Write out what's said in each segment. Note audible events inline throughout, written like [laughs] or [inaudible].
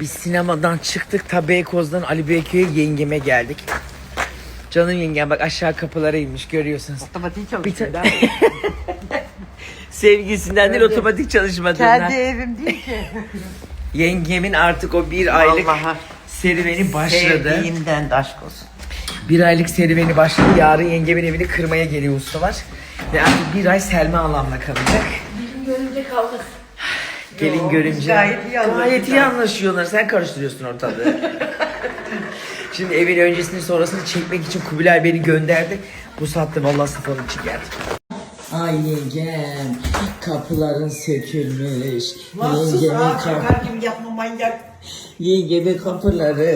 Biz sinemadan çıktık ta Beykoz'dan Ali Beyköy'e yengeme geldik. Canım yengem bak aşağı kapılara inmiş görüyorsunuz. Otomatik Bir çalışıyor. ta- [laughs] Sevgisinden değil otomatik çalışmadığından. Kendi evim değil ki. [laughs] Yengemin artık o bir aylık Vallahi. serüveni başladı. Sevdiğimden de aşk olsun. Bir aylık serüveni başladı. Yarın yengemin evini kırmaya geliyor ustalar. Ve artık bir ay Selma Alam'la kalacak. Görünce kaldık. Gelin Yo, görünce. biz gayet iyi Gayet iyi anlaşıyorlar. anlaşıyorlar. Sen karıştırıyorsun ortalığı. [laughs] Şimdi evin öncesini sonrasını çekmek için Kubilay beni gönderdi. Bu saatte vallahi için geldim. Ay yengem kapıların sökülmüş. Nasıl Yengemin, sağa kap- kalkar gibi yapma manyak. yengemin kapıları.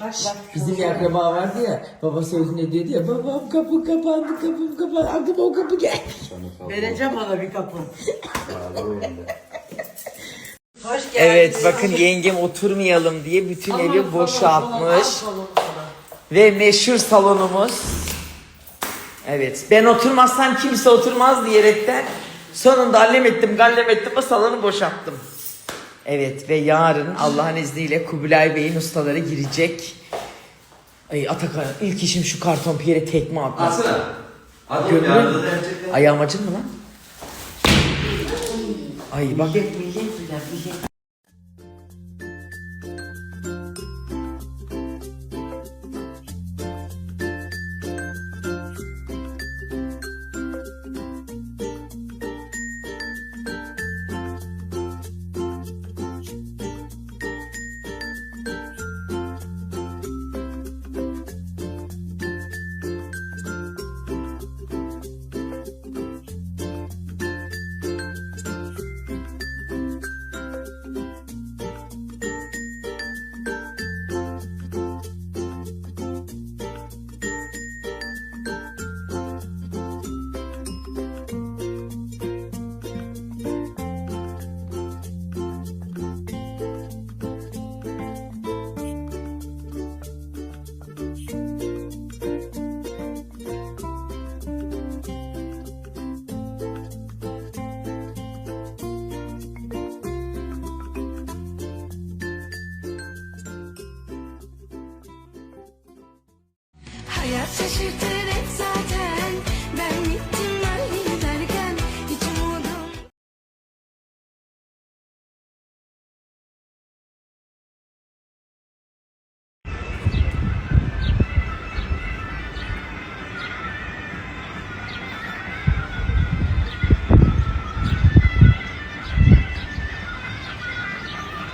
Bak bak. Bizim bir akraba vardı ya, babası öldüğünde diyordu ya, babam kapı kapandı, kapım kapandı, aklıma o kapı geldi. Vereceğim ona bir kapı. Hoş geldin. Evet, bakın yengem oturmayalım diye bütün evi boşaltmış. Ve meşhur salonumuz. Evet, ben oturmazsam kimse oturmaz diyerekten sonunda allem ettim, gallem ettim, o salonu boşalttım. Evet ve yarın Allah'ın izniyle Kubilay Bey'in ustaları girecek. Ay Atakan ilk işim şu karton piyere tekme atmak. Atsana. Hadi mü? edecekler. Ayağım acır mı lan? Ay bak. Yiyecek yiyecek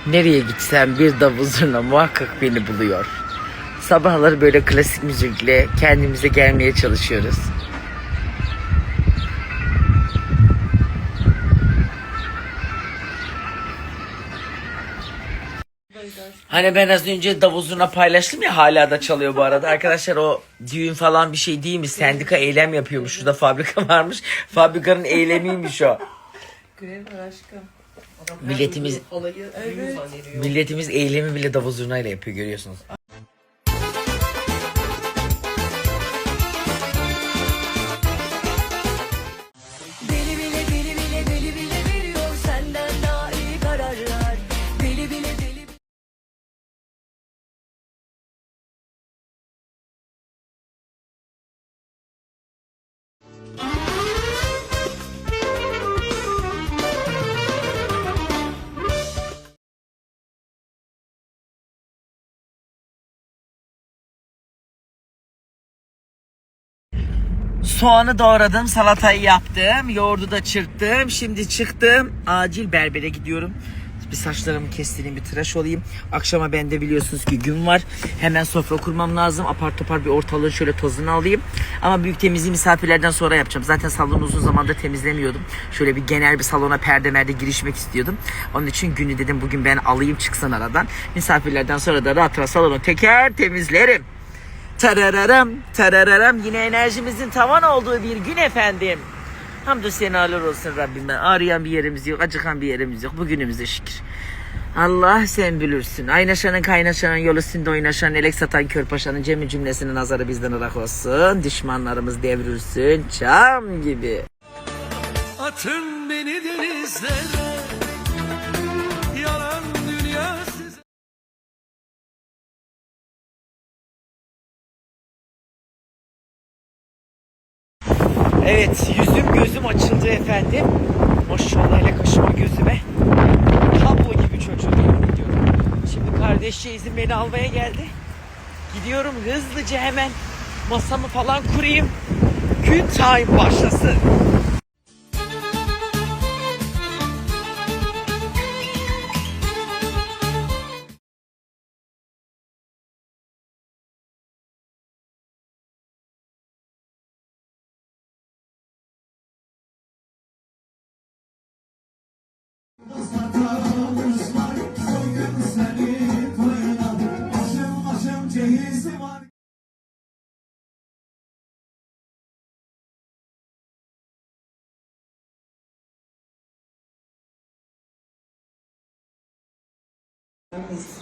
Nereye gitsem bir davul zurna muhakkak beni buluyor. Sabahları böyle klasik müzikle kendimize gelmeye çalışıyoruz. Hani ben az önce davul zurna paylaştım ya hala da çalıyor bu arada. Arkadaşlar o düğün falan bir şey değil mi? Sendika eylem yapıyormuş. Şurada fabrika [laughs] varmış. Fabrikanın eylemiymiş o. Milletimiz Milletimiz eylemi bile davul zurnayla yapıyor görüyorsunuz. Soğanı doğradım, salatayı yaptım, yoğurdu da çırptım. Şimdi çıktım, acil berbere gidiyorum. Bir saçlarımı kestireyim, bir tıraş olayım. Akşama bende biliyorsunuz ki gün var. Hemen sofra kurmam lazım. Apar topar bir ortalığı şöyle tozunu alayım. Ama büyük temizliği misafirlerden sonra yapacağım. Zaten salonu uzun zamandır temizlemiyordum. Şöyle bir genel bir salona perde merde girişmek istiyordum. Onun için günü dedim bugün ben alayım çıksın aradan. Misafirlerden sonra da rahat rahat salonu teker temizlerim. Tarararam, tarararam. Yine enerjimizin tavan olduğu bir gün efendim. Hamdü senalar olsun Rabbime. Ağrıyan bir yerimiz yok, acıkan bir yerimiz yok. Bugünümüze şükür. Allah sen bilirsin. Aynaşanın kaynaşanın yolu üstünde oynaşan elek satan körpaşanın cemi cümlesinin nazarı bizden ırak olsun. Düşmanlarımız devrilsin çam gibi. Atın beni denizlere Evet yüzüm gözüm açıldı efendim. Maşallah ile kaşıma gözüme. Tablo gibi çocuğum yemin ediyorum. Şimdi kardeşçeyizim beni almaya geldi. Gidiyorum hızlıca hemen masamı falan kurayım. Gün time başlasın.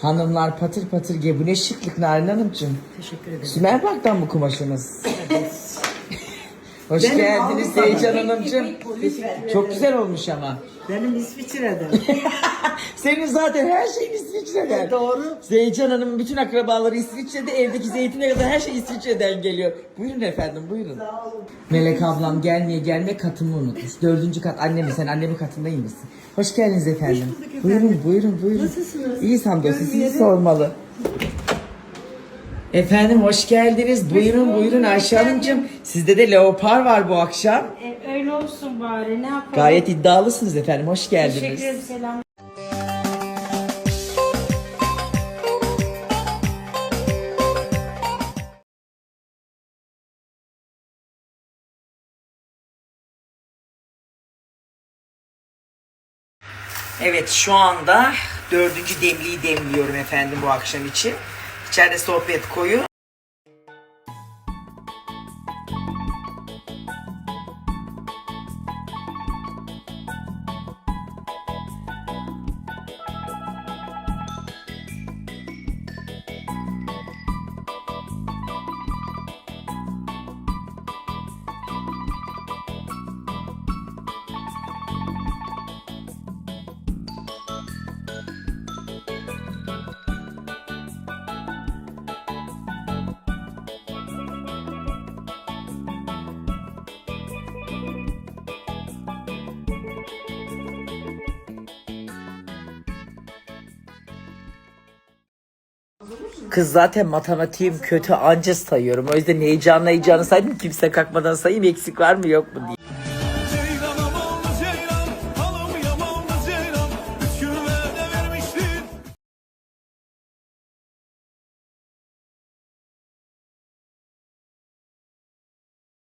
Hanımlar patır patır giye. Bu ne şıklık Narin Hanımcığım. Teşekkür ederim. Sümerbank'tan mı kumaşınız? Hoş Benim geldiniz Avrupa'da. Seycan Hanımcığım. Çok güzel olmuş ama. Benim İsviçre'den. [laughs] Senin zaten her şeyin İsviçre'den. Doğru. Zeycan Hanım'ın bütün akrabaları İsviçre'de, evdeki zeytine kadar her şey İsviçre'den geliyor. Buyurun efendim, buyurun. Melek ablam gelmeye gelme katımı unutmuş. Dördüncü kat annemi, sen annemin katındayım mısın? Hoş geldiniz efendim. bulduk efendim. Buyurun, buyurun, buyurun. Nasılsınız? İyi hamdolsun, sizi sormalı. Efendim hoş geldiniz. Buyurun buyurun Ayşe Hanımcığım. Sizde de leopar var bu akşam. E, öyle olsun bari ne yapalım? Gayet iddialısınız efendim. Hoş geldiniz. Teşekkür ederim selam. Evet şu anda dördüncü demliği demliyorum efendim bu akşam için. İçeride sohbet koyu. Kız zaten matematiğim kötü anca sayıyorum. O yüzden heyecanla heyecanla saydım. Kimse kalkmadan sayayım eksik var mı yok mu diye.